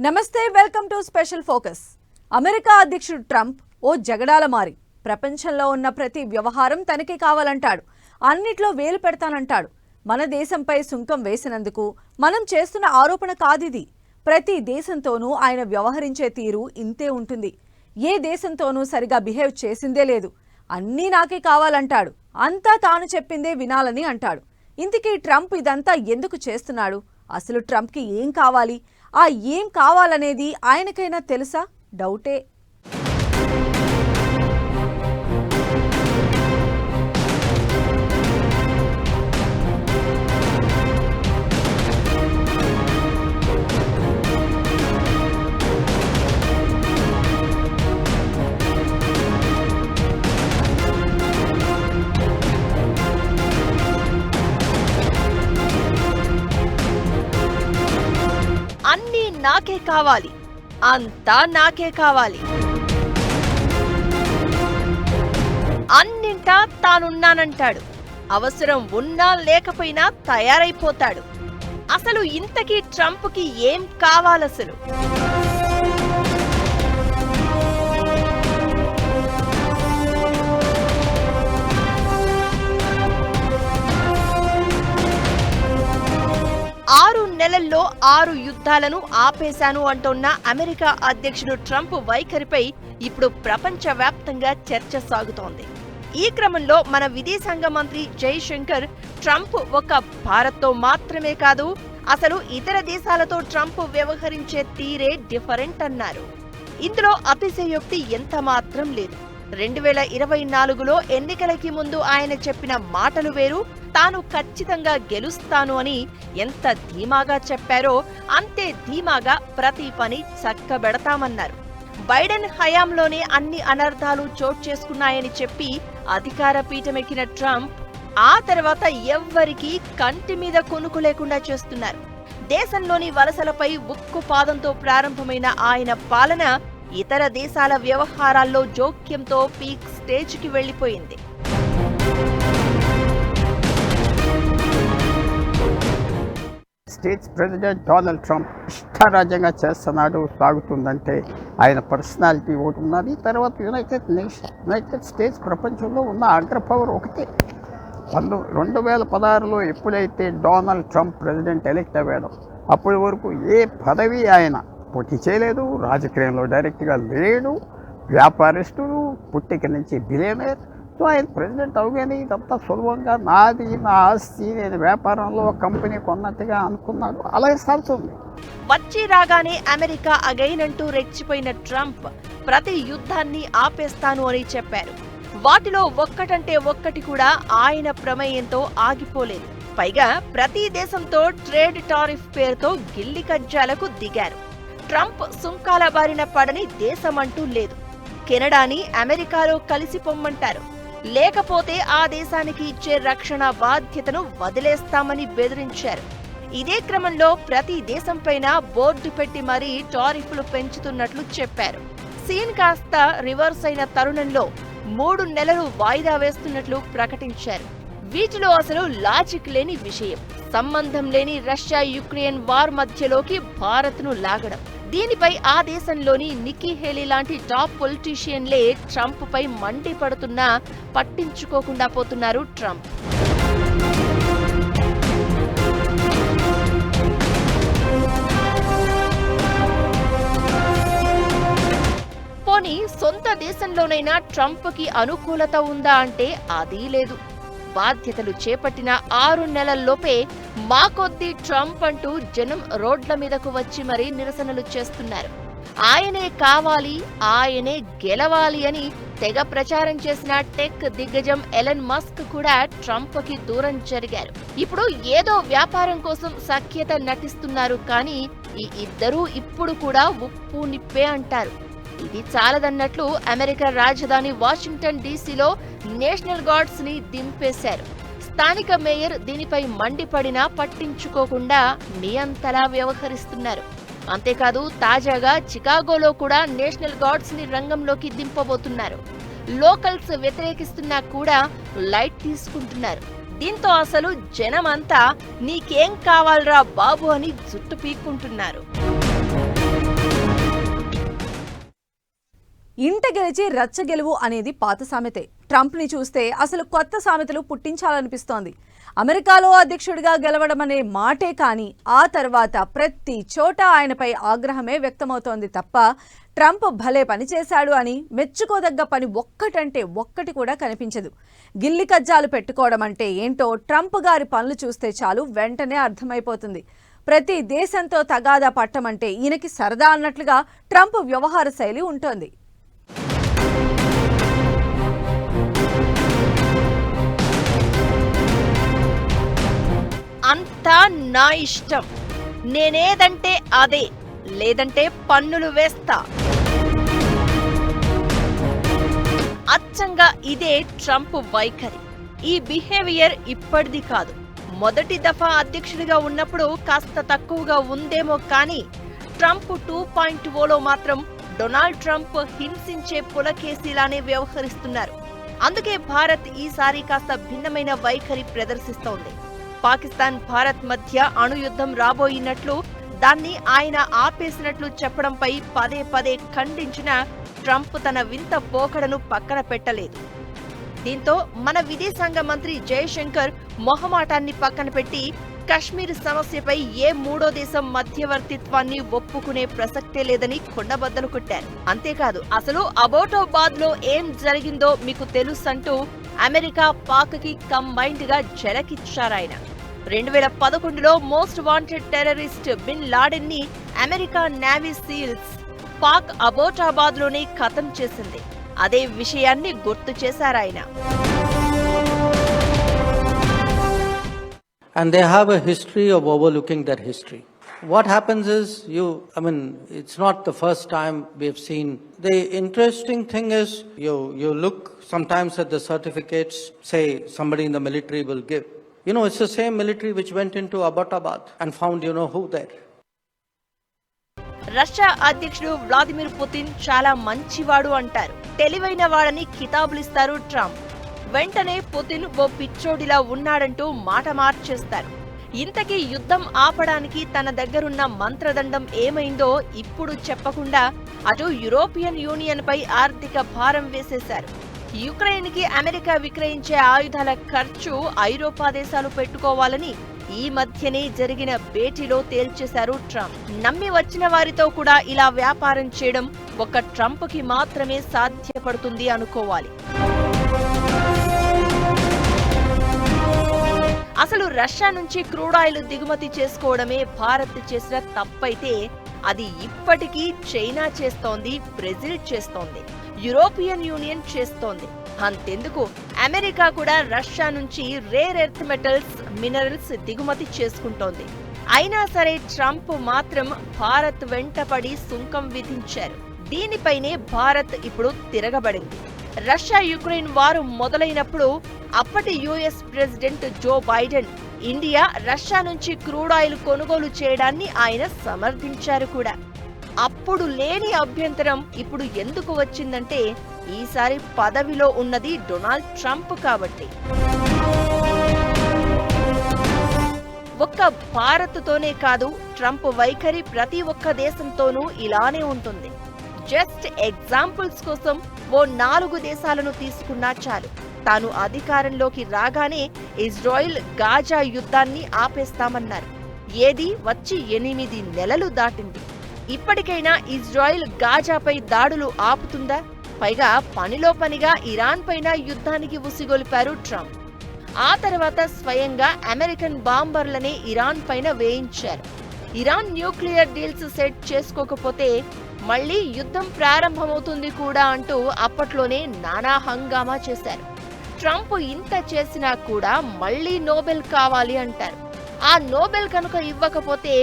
నమస్తే welcome to special focus. America అధ్యక్షుడు Trump ఓ జగడాల మారి. ప్రపంచంలో ఉన్న ప్రతి వ్యవహారం తనకే కావాలంటాడు. అన్నిట్లో వేలు పెడతానంటాడు. మన దేశంపై సుంకం వేసినందుకు మనం చేస్తున్న ఆరోపణ కాదిది. ప్రతి దేశంతోనూ ఆయన వ్యవహరించే తీరు ఇంతే ఉంటుంది. ఏ దేశంతోనూ సరిగా బిహేవ్ చేసిందే లేదు. అన్నీ నాకే కావాలంటాడు. అంతా తాను చెప్పిందే వినాలని అంటాడు. ఇంతకీ ట్రంప్ ఇదంతా ఎందుకు చేస్తున్నాడు? అసలు ట్రంప్కి ఏం కావాలి? ఆ ఏం కావాలనేది ఆయనకైనా తెలుసా? డౌటే. కావాలి. అంతా నాకే కావాలి. అన్నింటా తానున్నానంటాడు. అవసరం ఉన్నా లేకపోయినా తయారైపోతాడు. అసలు ఇంతకీ ట్రంప్కి ఏం కావాలసలు? నెలల్లో ఆరు యుద్ధాలను ఆపేశాను అంటున్న అమెరికా అధ్యక్షుడు ట్రంప్ వైఖరిపై ఇప్పుడు ప్రపంచవ్యాప్తంగా చర్చ సాగుతోంది. ఈ క్రమంలో మన విదేశాంగ మంత్రి జైశంకర్ ట్రంప్ ఒక భారత్తో మాత్రమే కాదు అసలు ఇతర దేశాలతో ట్రంప్ వ్యవహరించే తీరే డిఫరెంట్ అన్నారు. ఇందులో అతిశయోక్తి ఎంత మాత్రం లేదు. రెండు వేల ఇరవై నాలుగులో ఎన్నికలకి ముందు ఆయన చెప్పిన మాటలు వేరు. తాను ఖచ్చితంగా గెలుస్తాను అని ఎంత ధీమాగా చెప్పారో అంతే ధీమాగా ప్రతి పని చక్కబెడతామన్నారు. బైడెన్ హయాంలోనే అన్ని అనర్థాలు చోటు చేసుకున్నాయని చెప్పి అధికార పీఠమెక్కిన ట్రంప్ ఆ తర్వాత ఎవ్వరికీ కంటి మీద కొనుకు లేకుండా చేస్తున్నారు. దేశంలోని వలసలపై ఉక్కు పాదంతో ప్రారంభమైన ఆయన పాలన ఇతర దేశాల వ్యవహారాల్లో జోక్యంతో పీక్ స్టేజ్కి వెళ్ళిపోయింది స్టేట్స్ ప్రెసిడెంట్ డొనాల్డ్ ట్రంప్ ఇష్టారాజ్యంగా చేస్తున్నాడు సాగుతుందంటే ఆయన పర్సనాలిటీ ఒకటి ఉన్నది. తర్వాత యునైటెడ్ నేషన్ యునైటెడ్ స్టేట్స్ ప్రపంచంలో ఉన్న అగ్ర పవర్ ఒకటే. పంతొ రెండు వేల పదహారులో ఎప్పుడైతే డొనాల్డ్ ట్రంప్ ప్రెసిడెంట్ ఎలెక్ట్ అయ్యాడో అప్పటి వరకు ఏ పదవి ఆయన పోటీ చేయలేదు రాజకీయంలో డైరెక్ట్గా లేడు వ్యాపారిస్తుడు పుట్టిక నుంచి బిలియనర్. సో ఆయన ప్రెసిడెంట్ అవగానే ఇదంతా సులభంగా నాది నా ఆస్తి నేను వ్యాపారంలో కంపెనీ కొన్నట్టుగా అనుకున్నాడు. అలాగే సాగుతుంది వచ్చి రాగానే అమెరికా అగైన్ అంటూ రెచ్చిపోయిన ట్రంప్ ప్రతి యుద్ధాన్ని ఆపేస్తాను అని చెప్పారు. వాటిలో ఒక్కటంటే ఒక్కటి కూడా ఆయన ప్రమేయంతో ఆగిపోలేదు. పైగా ప్రతి దేశంతో ట్రేడ్ టారిఫ్ పేరుతో గిల్లి కజ్జాలకు దిగారు. ట్రంప్ సుంకాల బారిన పడని దేశమంటూ లేదు. కెనడాని అమెరికాలో కలిసి పొమ్మంటారు. లేకపోతే ఆ దేశానికి ఇచ్చే రక్షణ బాధ్యతను వదిలేస్తామని బెదిరించారు. ఇదే క్రమంలో ప్రతి దేశంపైన బోర్డు పెట్టి మరీ టారిఫ్లు పెంచుతున్నట్లు చెప్పారు. సీన్ కాస్త రివర్స్ అయిన తరుణంలో మూడు నెలలు వాయిదా వేస్తున్నట్లు ప్రకటించారు. వీటిలో అసలు లాజిక్ లేని విషయం. సంబంధం లేని రష్యా యుక్రెయిన్ వార్ మధ్యలోకి భారత్ను లాగడం. దీనిపై ఆ దేశంలోని నిక్కీ హేలీ లాంటి టాప్ పొలిటీషియన్లే ట్రంప్ పై మండిపడుతున్నా పట్టించుకోకుండా పోతున్నారు ట్రంప్. పోనీ సొంత దేశంలోనైనా ట్రంప్కి అనుకూలత ఉందా అంటే అదీ లేదు. బాధ్యతలు చేపట్టిన ఆరు నెలల్లోపే మా కొద్దీ ట్రంప్ అంటూ జనం రోడ్ల మీదకు వచ్చి మరీ నిరసనలు చేస్తున్నారు. ఆయనే కావాలి ఆయనే గెలవాలి అని తెగ ప్రచారం చేసిన టెక్ దిగ్గజం ఎలన్ మస్క్ కూడా ట్రంప్కి దూరం జరిగారు. ఇప్పుడు ఏదో వ్యాపారం కోసం సఖ్యత నటిస్తున్నారు కానీ ఈ ఇద్దరూ ఇప్పుడు కూడా ఉప్పు నిప్పే అంటారు. ఇది చాలదన్నట్లు అమెరికా రాజధాని వాషింగ్టన్ డీసీలో నేషనల్ గార్డ్స్ని దింపేశారు. స్థానిక మేయర్ దీనిపై మండిపడినా పట్టించుకోకుండా నియంతలా వ్యవహరిస్తున్నారు. అంతేకాదు తాజాగా చికాగోలో కూడా నేషనల్ గార్డ్స్ని రంగంలోకి దింపబోతున్నారు. లోకల్స్ వ్యతిరేకిస్తున్నా కూడా లైట్ తీసుకుంటున్నారు. దీంతో అసలు జనమంతా నీకేం కావాలరా బాబు అని జుట్టు పీక్కుంటున్నారు. ఇంట గెలిచి రచ్చ గెలువు అనేది పాత సామెతే. ట్రంప్ని చూస్తే అసలు కొత్త సామెతలు పుట్టించాలనిపిస్తోంది. అమెరికాలో అధ్యక్షుడిగా గెలవడం అనే మాటే కానీ ఆ తర్వాత ప్రతి చోట ఆయనపై ఆగ్రహమే వ్యక్తమవుతోంది తప్ప ట్రంప్ భలే పని చేశాడు అని మెచ్చుకోదగ్గ పని ఒక్కటంటే ఒక్కటి కూడా కనిపించదు. గిల్లి కజ్జాలు పెట్టుకోవడం అంటే ఏంటో ట్రంప్ గారి పనులు చూస్తే చాలు వెంటనే అర్థమైపోతుంది. ప్రతి దేశంతో తగాదా పట్టమంటే ఈయనకి సరదా అన్నట్లుగా ట్రంప్ వ్యవహార శైలి ఉంటోంది. నా ఇష్టం. నేనేదంటే అదే లేదంటే పన్నులు వేస్తా. అచ్చంగా ఇదే ట్రంప్ వైఖరి. ఈ బిహేవియర్ ఇప్పటిది కాదు. మొదటి దఫా అధ్యక్షుడిగా ఉన్నప్పుడు కాస్త తక్కువగా ఉందేమో కానీ ట్రంప్ టూ పాయింట్ ఓలో మాత్రం డొనాల్డ్ ట్రంప్ హింసించే పులకేసిలానే వ్యవహరిస్తున్నారు. అందుకే భారత్ ఈసారి కాస్త భిన్నమైన వైఖరి ప్రదర్శిస్తోంది. పాకిస్తాన్ భారత్ మధ్య అణుయుద్ధం రాబోయినట్లు దాన్ని ఆయన ఆపేసినట్లు చెప్పడంపై పదే పదే ఖండించిన ట్రంప్ తన వింత పోకడను పక్కన పెట్టలేదు. దీంతో మన విదేశాంగ మంత్రి జయశంకర్ మొహమాటాన్ని పక్కన పెట్టి కశ్మీర్ సమస్యపై ఏ మూడో దేశం మధ్యవర్తిత్వాన్ని ఒప్పుకునే ప్రసక్తే లేదని కొండబద్దలు కొట్టారు. అంతేకాదు అసలు అబోటాబాద్లో ఏం జరిగిందో మీకు తెలుసంటూ అమెరికా పాక్కి కంబైన్డ్గా జలకిచ్చారాయన. రెండు వేల పదకొండులో మోస్ట్ వాంటెడ్ టెర్రరిస్ట్ బిన్ లాడెన్ని అమెరికా నేవీ సీల్స్ పాక్ అబోటాబాద్లోనే ఖతం చేసింది అదే విషయాన్ని గుర్తు చేశారాయన and they have a history of overlooking their history. What happens is you, I mean, it's not the first time we've seen. The interesting thing is you, you look sometimes at the certificates, say somebody in the military will give. You know, it's the same military which went into Abbottabad and found you know who there. Russia అధ్యక్షుడు Vladimir Putin చాలా మంచివాడు అంటారు. తెలివైన వాడని కితాబులిస్తారు Trump. వెంటనే Putin ఓ పిచ్చోడిలా ఉన్నాడంటూ మాట మార్చేస్తారు. ఇంతకీ యుద్ధం ఆపడానికి తన దగ్గరున్న మంత్రదండం ఏమైందో ఇప్పుడు చెప్పకుండా అటు యూరోపియన్ యూనియన్ పై ఆర్థిక భారం వేసేశారు. యుక్రెయిన్కి అమెరికా విక్రయించే ఆయుధాల ఖర్చు ఐరోపా దేశాలు పెట్టుకోవాలని ఈ మధ్యనే జరిగిన భేటీలో తేల్చేశారు ట్రంప్. నమ్మి వచ్చిన వారితో కూడా ఇలా వ్యాపారం చేయడం ఒక ట్రంప్కి మాత్రమే సాధ్యపడుతుంది అనుకోవాలి. అసలు రష్యా నుంచి క్రూడ్ ఆయిల్ దిగుమతి చేసుకోవడమే భారత్ చేసిన తప్పైతే అది ఇప్పటికీ చైనా చేస్తోంది బ్రెజిల్ చేస్తోంది యూరోపియన్ యూనియన్ చేస్తోంది. అంతెందుకు అమెరికా కూడా రష్యా నుంచి రేర్ ఎర్త్ మెటల్స్ మినరల్స్ దిగుమతి చేసుకుంటోంది. అయినా సరే ట్రంప్ మాత్రం భారత్ వెంటపడి సుంకం విధించారు. దీనిపైనే భారత్ ఇప్పుడు తిరగబడింది. రష్యా యుక్రెయిన్ వారు మొదలైనప్పుడు అప్పటి US president Joe Biden India Russia నుంచి క్రూడ్ ఆయిల్ కొనుగోలు చేయడాన్ని ఆయన సమర్థించారు కూడా. అప్పుడు లేని అభ్యంతరం ఇప్పుడు ఎందుకు వచ్చిందంటే ఈసారి పదవిలో ఉన్నది డొనాల్డ్ ట్రంప్ కాబట్టి. ఒక్క భారత్తోనే కాదు ట్రంప్ వైఖరి ప్రతి ఒక్క దేశంతోనూ ఇలానే ఉంటుంది. జస్ట్ ఎగ్జాంపుల్స్ కోసం ఓ నాలుగు దేశాలను తీసుకున్నా చాలు. తాను అధికారంలోకి రాగానే ఇజ్రాయిల్ గాజా యుద్ధాన్ని ఆపేస్తామన్నారు. ఏది? వచ్చి ఎనిమిది నెలలు దాటింది. ఇప్పటికైనా ఇజ్రాయిల్ గాజాపై దాడులు ఆపుతుందా? పైగా పనిలో పనిగా ఇరాన్ పైన యుద్ధానికి ఉసిగొలిపారు ట్రంప్. ఆ తర్వాత స్వయంగా అమెరికన్ బాంబర్లనే ఇరాన్ పైన వేయించారు. ఇరాన్ న్యూక్లియర్ డీల్స్ సెట్ చేసుకోకపోతే మళ్ళీ యుద్ధం ప్రారంభమవుతుంది కూడా అంటూ అప్పట్లోనే నానా హంగామా చేశారు. ట్రంప్ ఇంత చేసినా కూడా మళ్ళీ నోబెల్ కావాలి అంటారు. ఆ నోబెల్ కనుక ఇవ్వకపోతే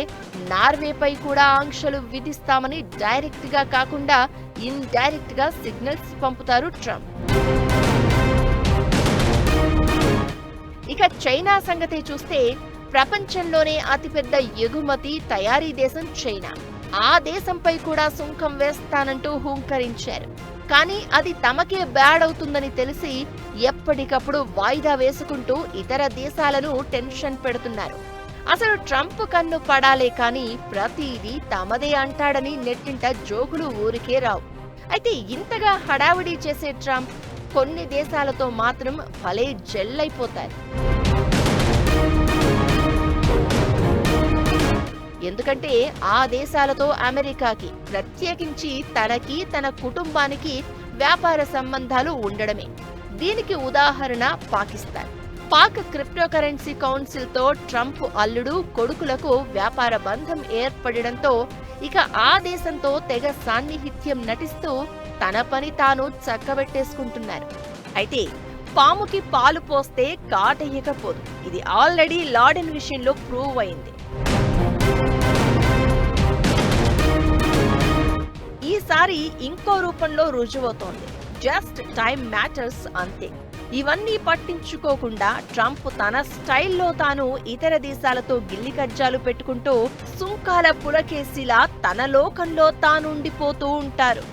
నార్వేపై కూడా ఆంక్షలు విధిస్తామని డైరెక్ట్గా కాకుండా ఇండైరెక్ట్గా సిగ్నల్స్ పంపుతారు ట్రంప్. ఇక చైనా సంగతి చూస్తే ప్రపంచంలోనే అతిపెద్ద ఎగుమతి తయారీ దేశం చైనా. ఆ దేశంపై కూడా సుంకం వేస్తానంటూ హూంకరించారు. కానీ అది తమకే బ్యాడ్ అవుతుందని తెలిసి ఎప్పటికప్పుడు వాయిదా వేసుకుంటూ ఇతర దేశాలను టెన్షన్ పెడుతున్నారు. అసలు ట్రంప్ కన్ను పడాలే కానీ ప్రతిదీ తమదే అంటాడని నెట్టింట జోకులు ఊరికే రావు. అయితే ఇంతగా హడావిడి చేసే ట్రంప్ కొన్ని దేశాలతో మాత్రం భలే జెల్లైపోతారు. ఎందుకంటే ఆ దేశాలతో అమెరికాకి ప్రత్యేకించి తనకి తన కుటుంబానికి వ్యాపార సంబంధాలు ఉండడమే. దీనికి ఉదాహరణ పాకిస్తాన్. పాక్ క్రిప్టోకరెన్సీ కౌన్సిల్తో ట్రంప్ అల్లుడు కొడుకులకు వ్యాపార బంధం ఏర్పడడంతో ఇక ఆ దేశంతో తెగ సాన్నిహిత్యం నటిస్తూ తన పని తాను చక్కబెట్టేసుకుంటున్నారు. అయితే పాముకి పాలు పోస్తే కాటయ్యకపోదు ఇది ఆల్రెడీ లాడెన్ విషయంలో ప్రూవ్ అయింది. ఈసారి ఇంకో రూపంలో రుజువవుతోంది. జస్ట్ టైం మ్యాటర్స్ అంతే. ఇవన్నీ పట్టించుకోకుండా ట్రంప్ తన స్టైల్లో తాను ఇతర దేశాలతో గిల్లి కజ్జాలు పెట్టుకుంటూ సుంకాల పులకేసిలా తన లోకంలో తానుండిపోతూ ఉంటారు.